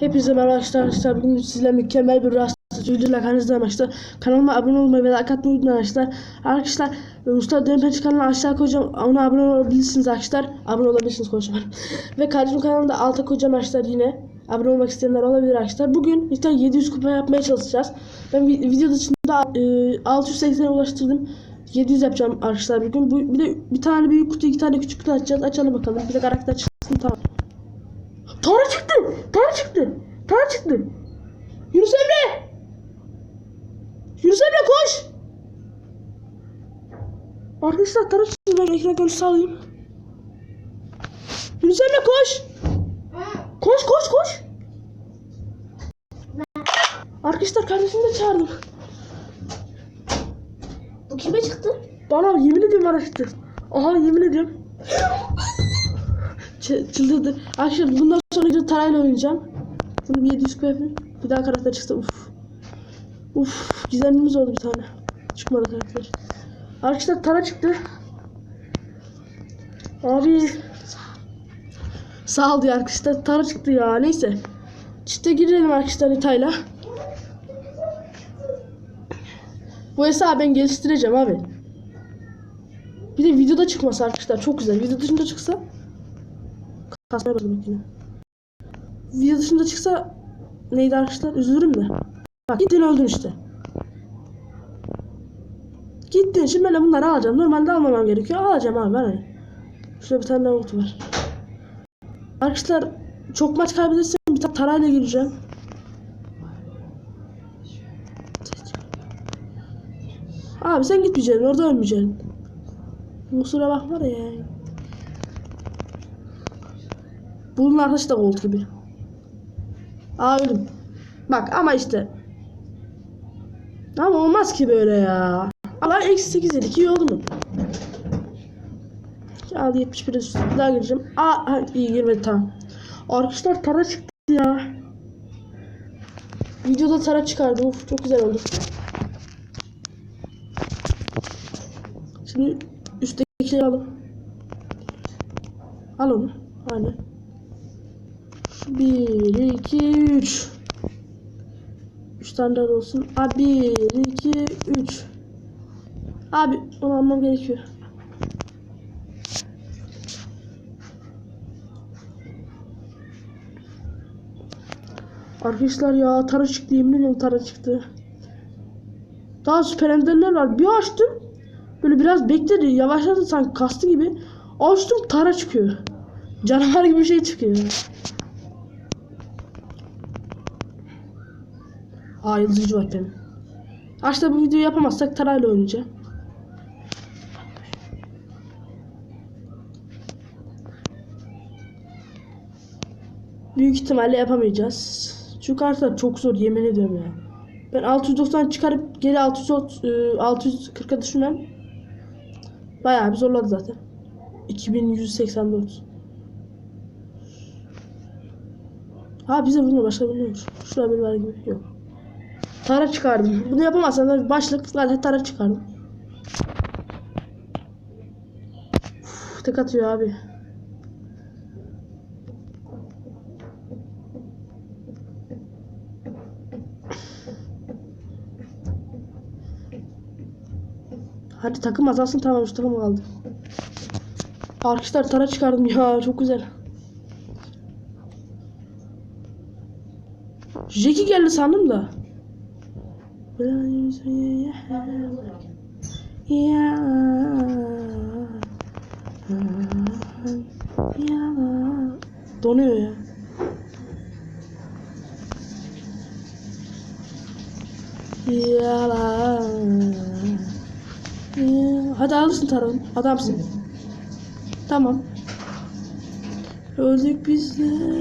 Hepinize merhaba arkadaşlar. Bugün sizlerle mükemmel bir rahatsız videoyla karşınızdayım arkadaşlar. Kanalıma abone olmayı ve like atmayı unutmayın arkadaşlar. Arkadaşlar Mustafa Demirpenç kanalını aşağı koyacağım. Ona abone olabilirsiniz arkadaşlar. Abone olabilirsiniz konuşmam. ve kardeşim kanalını da alta koyacağım arkadaşlar yine. Abone olmak isteyenler olabilir arkadaşlar. Bugün işte 700 kupa yapmaya çalışacağız. Ben vi- video dışında e, 680'e ulaştırdım. 700 yapacağım arkadaşlar bugün. Bu, bir de bir tane büyük kutu, iki tane küçük kutu açacağız. Açalım bakalım. Bir de karakter çıksın tamam. Tara çıktı. Tara çıktı. Tara çıktı. Yunus Emre. Yunus Emre koş. Arkadaşlar Tara çıktı. Ben ekran görüntüsü alayım. Yunus Emre koş. Koş koş koş. Arkadaşlar kardeşimi de çağırdım. Bu kime çıktı? Bana yemin ediyorum bana çıktı. Aha yemin ediyorum. Çıldırdı. Arkadaşlar bundan gidip tarayla oynayacağım. Bunu bir 700 yapayım. Bir daha karakter çıktı. Uf. Uf. Gizemimiz oldu bir tane. Çıkmadı karakter. Arkadaşlar tara çıktı. Abi. Sağ ol diyor arkadaşlar. Tara çıktı ya. Neyse. Çifte girelim arkadaşlar detayla. Bu hesabı ben geliştireceğim abi. Bir de videoda çıkması arkadaşlar çok güzel. Video dışında çıksa kasmaya başladım yine. Video dışında çıksa neydi arkadaşlar? Üzülürüm de. Bak gittin öldün işte. Gittin şimdi ben de bunları alacağım. Normalde almamam gerekiyor. Alacağım abi ben. hani. Şurada bir tane daha kutu var. Arkadaşlar çok maç kaybedersem bir tane tarayla gireceğim. Abi sen gitmeyeceksin orada ölmeyeceksin. Kusura bakma da ya. Bunun arkadaşı da gold gibi. Aa. Bak ama işte. Ama olmaz ki böyle ya. Allah eksi 8 dedik iyi oldu mu? Al 71'e düştü. Bir daha gireceğim. Aa iyi girmedi tamam. Arkadaşlar tara çıktı ya. Videoda tara çıkardım. Uf çok güzel oldu. Şimdi üsttekileri alalım. Al onu. Aynen. Şu bir, iki, üç. Üç tane daha olsun. Abi bir, iki, üç. Abi onu almam gerekiyor. Arkadaşlar ya tara çıktı yemin ediyorum tara çıktı. Daha süper enderler var. Bir açtım. Böyle biraz bekledi. Yavaşladı sanki kastı gibi. Açtım tara çıkıyor. Canavar gibi bir şey çıkıyor. Aa yıldız gücü var benim. Açta bu videoyu yapamazsak tarayla oynayacağım. Büyük ihtimalle yapamayacağız. Çünkü arkadaşlar çok zor yemin ediyorum ya. Ben 690 çıkarıp geri 630, e, 640'a düşmem. Bayağı bir zorladı zaten. 2184. Ha bize vurma başka bir yok. Şurada bir var gibi yok. Tara çıkardım. Bunu yapamazsam da başlık zaten tara çıkardım. Uf, tek atıyor abi. Hadi takım azalsın tamam şu takım kaldı. Arkadaşlar tara çıkardım ya çok güzel. Jackie geldi sandım da. Donuyor ya. Yalan. Ya, Hadi alırsın Taran. Adamsın. Tamam. Öldük biz de.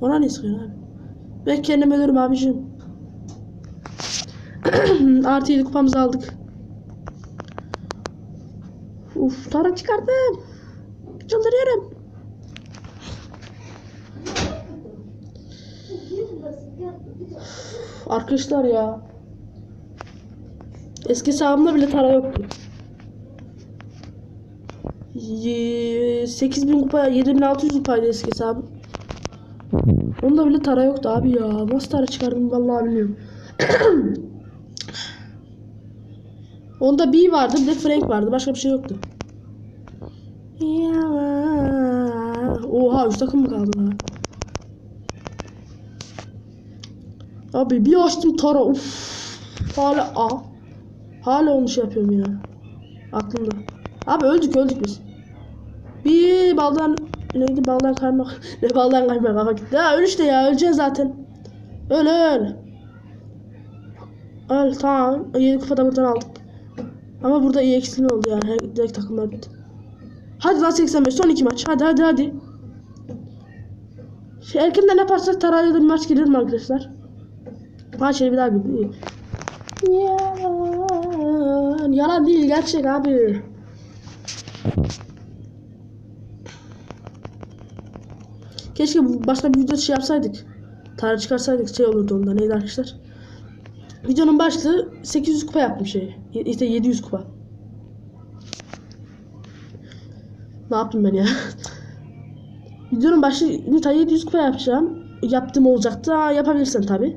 Ona ne sıkıyorsun abi? Ben kendim ölürüm abicim. Artı 7 kupamızı aldık. Uf Tara çıkardım. Çıldırıyorum. Arkadaşlar ya. Eski sağımda bile tara yoktu. Ye- 8000 kupa 7600 kupaydı eski hesabım. Onda bile tara yoktu abi ya. Nasıl tara çıkardım vallahi bilmiyorum. Onda B vardı bir de Frank vardı. Başka bir şey yoktu. Oha 3 takım mı kaldı daha? Abi bir açtım tara. Uf. Hala A. Hala onu şey yapıyorum ya. Aklımda. Abi öldük öldük biz. Bir baldan neydi baldan kaymak. ne baldan kaymak kafa gitti. Ha öl işte ya öleceksin zaten. Öl öl. Öl tamam. 7 kupa da buradan aldık. Ama burada iyi eksilme oldu yani. Her- Direkt takımlar bitti. Hadi lan 85 son iki maç. Hadi hadi hadi. Şey, erkenden yaparsak Tarayla da bir maç gelir mi arkadaşlar? Maç yeri bir daha gibi. Yalan. Yalan değil gerçek abi. Keşke başka bir video şey yapsaydık. Tarih çıkarsaydık şey olurdu onda. Neydi arkadaşlar? Videonun başlığı 800 kupa yaptım şey. İşte 700 kupa. Ne yaptım ben ya? Videonun başlığı Nita 700 kupa yapacağım. Yaptım olacaktı. Ha, yapabilirsen tabi.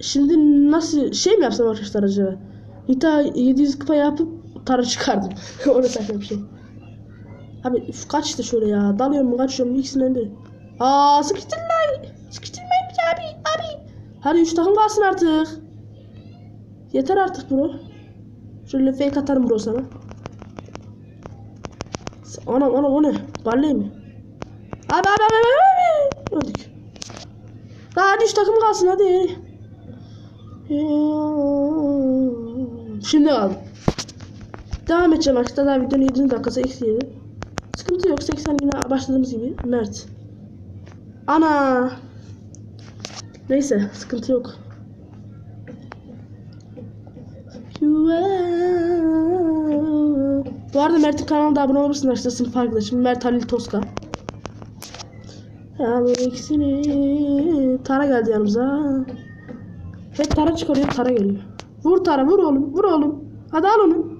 Şimdi nasıl şey mi yapsam arkadaşlar acaba? Nita 700 kupa yapıp tarı çıkardım. o da saçma bir şey. Abi üf, kaç işte şöyle ya. Dalıyorum mu kaçıyorum mu ikisinden biri. Aa sıkıştırmayın. Sıkıştırmayın bizi abi. Abi. Hadi 3 takım kalsın artık. Yeter artık bro. Şöyle fake atarım bro sana. Anam anam o ne? Barley mi? Abi abi abi abi. Öldük. Daha hadi 3 takım kalsın hadi. Şimdi kaldı. Devam edeceğim arkadaşlar. Daha videonun 7. dakikası eksi 7. Sıkıntı yok. 80 güne başladığımız gibi. Mert. Ana. Neyse. Sıkıntı yok. Bu arada Mert'in kanalına da abone olabilirsiniz arkadaşlar. Sınıf arkadaşım. Mert Halil Toska. Bu ikisini. Tara geldi yanımıza. Hep Tara çıkarıyor. Tara geliyor. Vur Tara vur oğlum. Vur oğlum. Hadi al onu.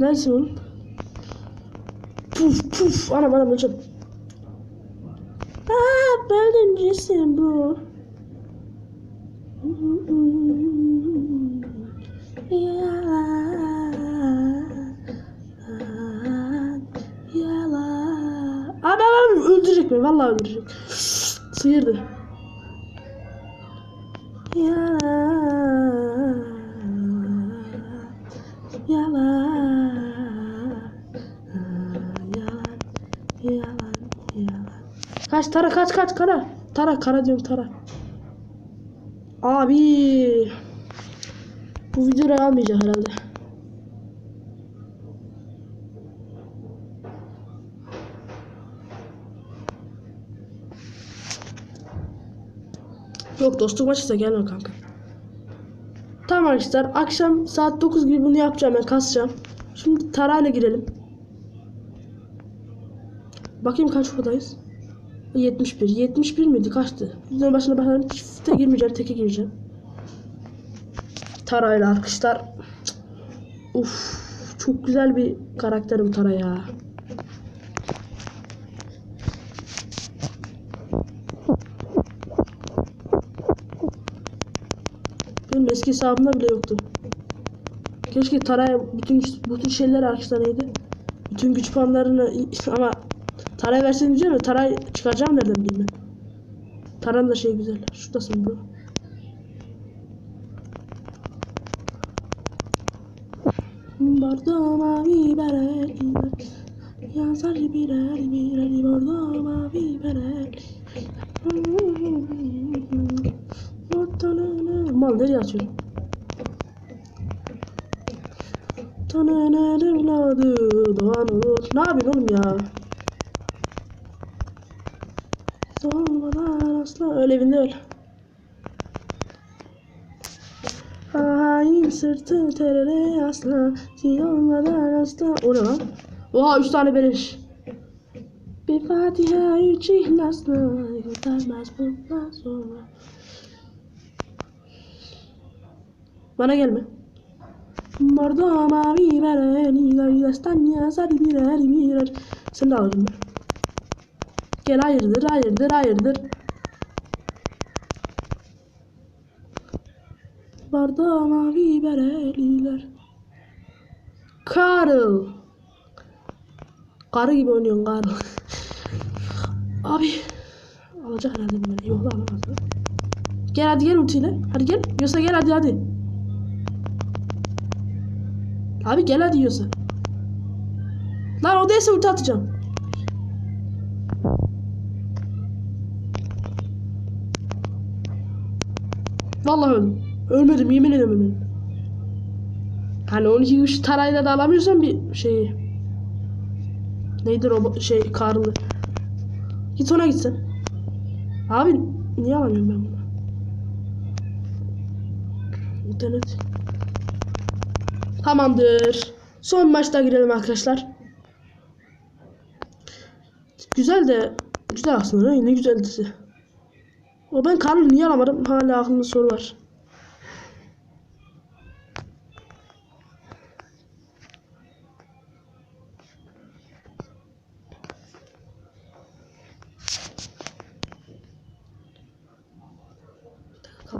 Neredesin oğlum? Puf puf. Anam anam öleceğim. Aa, birincisi bu. Yalan, yalan. Abi abi öldürecek beni. Vallahi öldürecek. Sıyırdı. Tara kaç kaç kara. Tara kara diyorum tara. Abi. Bu videoyu almayacak herhalde. Yok dostluk maçı da gelme kanka. Tamam arkadaşlar akşam saat 9 gibi bunu yapacağım ben kasacağım. Şimdi tarayla girelim. Bakayım kaç kupadayız. 71. 71 miydi? Kaçtı? Videonun başına bakalım. Çifte girmeyeceğim. Teke gireceğim. Tarayla arkadaşlar. Uf, çok güzel bir karakter bu Tara ya. Benim eski hesabımda bile yoktu. Keşke Tara'ya bütün bütün şeyler arkadaşlar neydi? Bütün güç puanlarını ama Tara'ya versem diyeceğim de Tara'yı çıkaracağım nereden bileyim ben. Tara'nın da şey güzel. Şuradasın bu. Bordo mavi beret Yazar birer birer bordo mavi beret Mal nereye açıyorum? Ne yapıyorsun oğlum ya? Asla öyle evinde öl. Hain sırtı terere asla olmadan asla O ne lan? Oha 3 tane beleş Bir Fatiha üç ihlasla Kurtarmaz bundan sonra Bana gelme. Bordo mavi bereli destan yazar birer birer. Sen de alırım ben. Gel hayırdır hayırdır hayırdır. Bordo mavi bereliler. Karl. Karı gibi oynuyorsun Karl. Abi. Alacak herhalde beni. Yok lan alamaz. lan. Gel hadi gel ultiyle. Hadi gel. Yosa gel hadi hadi. Abi gel hadi Yosa. Lan o değilse ulti atacağım. Vallahi öldüm. Ölmedim yemin ederim ölmedim. Hani 12 güç tarayla da alamıyorsan bir şeyi. Neydi o şey karlı. Git ona gitsen. Abi niye alamıyorum ben bunu? İnternet. Tamamdır. Son maçta girelim arkadaşlar. Güzel de güzel aslında ne güzel dizi. O ben Karl'ı niye alamadım? Hala aklımda soru var.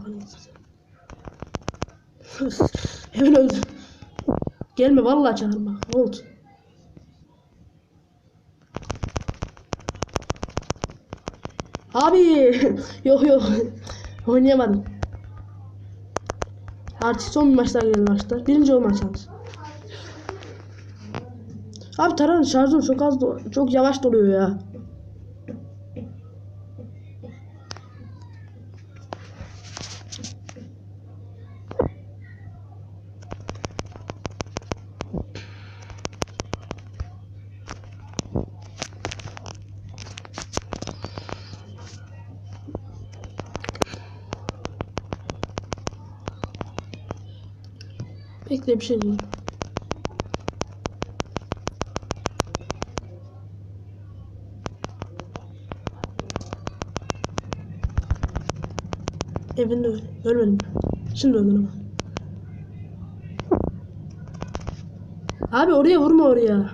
Kafanı Hemen öldü. Gelme vallahi çağırma. Oldu. Abi yok yok oynayamadım. Artık son bir maçlar gelen maçlar. Birinci olma şansı. Abi Taran'ın şarjı çok az çok yavaş doluyor ya. Bekle bir şey diyeyim. Evinde öl. Ölmedim. Şimdi öldün ama. Abi oraya vurma oraya.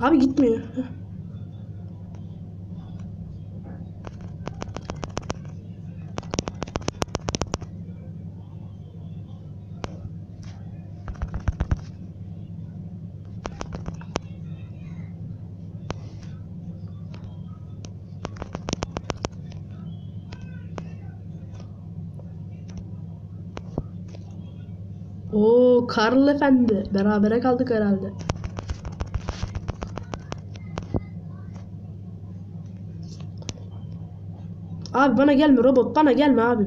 Abi gitmiyor. Karl Efendi. Berabere kaldık herhalde. Abi bana gelme robot. Bana gelme abi.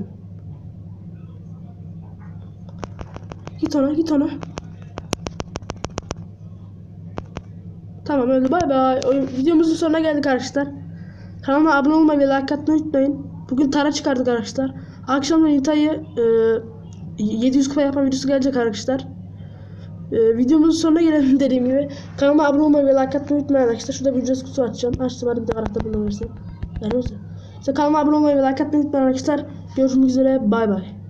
Git ona git ona. Tamam öyle bay bay. Videomuzun sonuna geldik arkadaşlar. Kanalıma abone olmayı ve like atmayı unutmayın. Bugün tara çıkardık arkadaşlar. Akşam Nita'yı e, 700 kupa yapan videosu gelecek arkadaşlar. E, videomuzun sonuna gelelim dediğim gibi. Kanalıma abone olmayı ve like atmayı unutmayın arkadaşlar. Şurada bir ücretsiz kutu açacağım. Açtım hadi bir de karakter bulma versin. Mi? İşte kanalıma abone olmayı ve like atmayı unutmayın arkadaşlar. Görüşmek üzere. Bay bay.